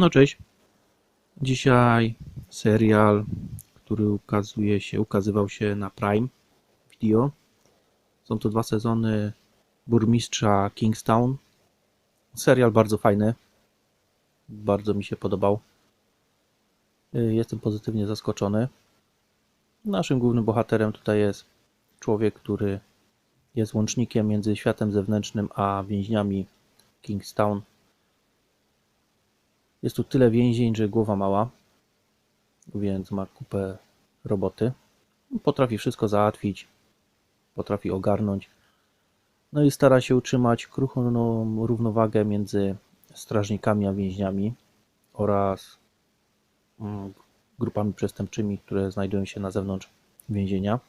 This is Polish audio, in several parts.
No cześć. Dzisiaj serial, który ukazuje się, ukazywał się na Prime Video. Są to dwa sezony Burmistrza Kingstown. Serial bardzo fajny. Bardzo mi się podobał. Y, Jestem pozytywnie zaskoczony. Naszym głównym bohaterem tutaj jest człowiek, który jest łącznikiem między światem zewnętrznym a więźniami Kingstown. Jest tu tyle więzień, że głowa mała, więc ma kupę roboty. Potrafi wszystko załatwić, potrafi ogarnąć. No i stara się utrzymać kruchą równowagę między strażnikami a więźniami oraz mm, grupami przestępczymi, które znajdują się na zewnątrz więzienia.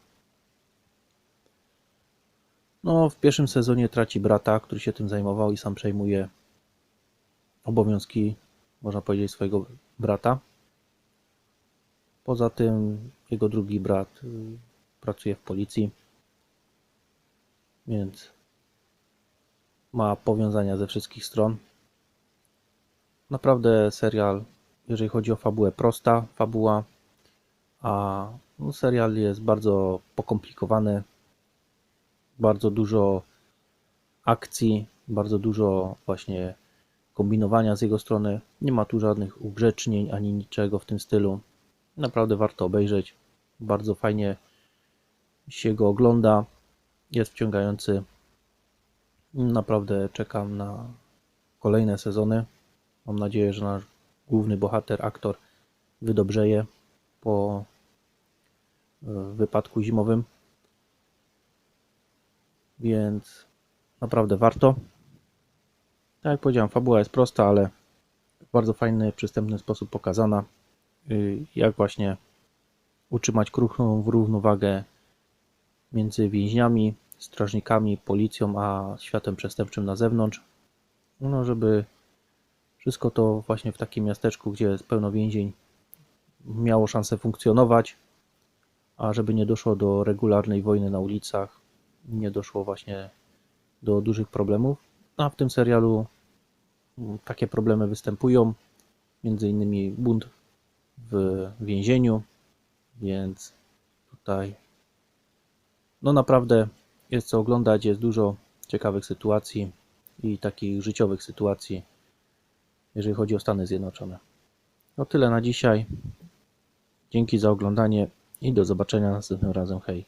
No, w pierwszym sezonie traci brata, który się tym zajmował i sam przejmuje obowiązki, można powiedzieć, swojego brata. Poza tym jego drugi brat y, pracuje w policji, więc ma powiązania ze wszystkich stron. Naprawdę serial, jeżeli chodzi o fabułę, prosta fabuła, a no, serial jest bardzo pokomplikowany, bardzo dużo akcji, bardzo dużo właśnie kombinowania z jego strony. Nie ma tu żadnych ugrzecznień ani niczego w tym stylu. Naprawdę warto obejrzeć. Bardzo fajnie się go ogląda. Jest wciągający. Naprawdę czekam na kolejne sezony. Mam nadzieję, że nasz główny bohater, aktor wydobrzeje po e, wypadku zimowym. Więc naprawdę warto. Tak jak powiedziałem, fabuła jest prosta, ale w bardzo fajny, przystępny sposób pokazana. y, Jak właśnie utrzymać kruchą równowagę między więźniami, strażnikami, policją, a światem przestępczym na zewnątrz. No, żeby wszystko to właśnie w takim miasteczku, gdzie jest pełno więzień, miało szansę funkcjonować, a żeby nie doszło do regularnej wojny na ulicach, nie doszło właśnie do dużych problemów. A w tym serialu mm, takie problemy występują, między innymi bunt w więzieniu, więc tutaj no naprawdę jest co oglądać, jest dużo ciekawych sytuacji i takich życiowych sytuacji, jeżeli chodzi o Stany Zjednoczone. No tyle na dzisiaj. Dzięki za oglądanie i do zobaczenia następnym razem. Hej.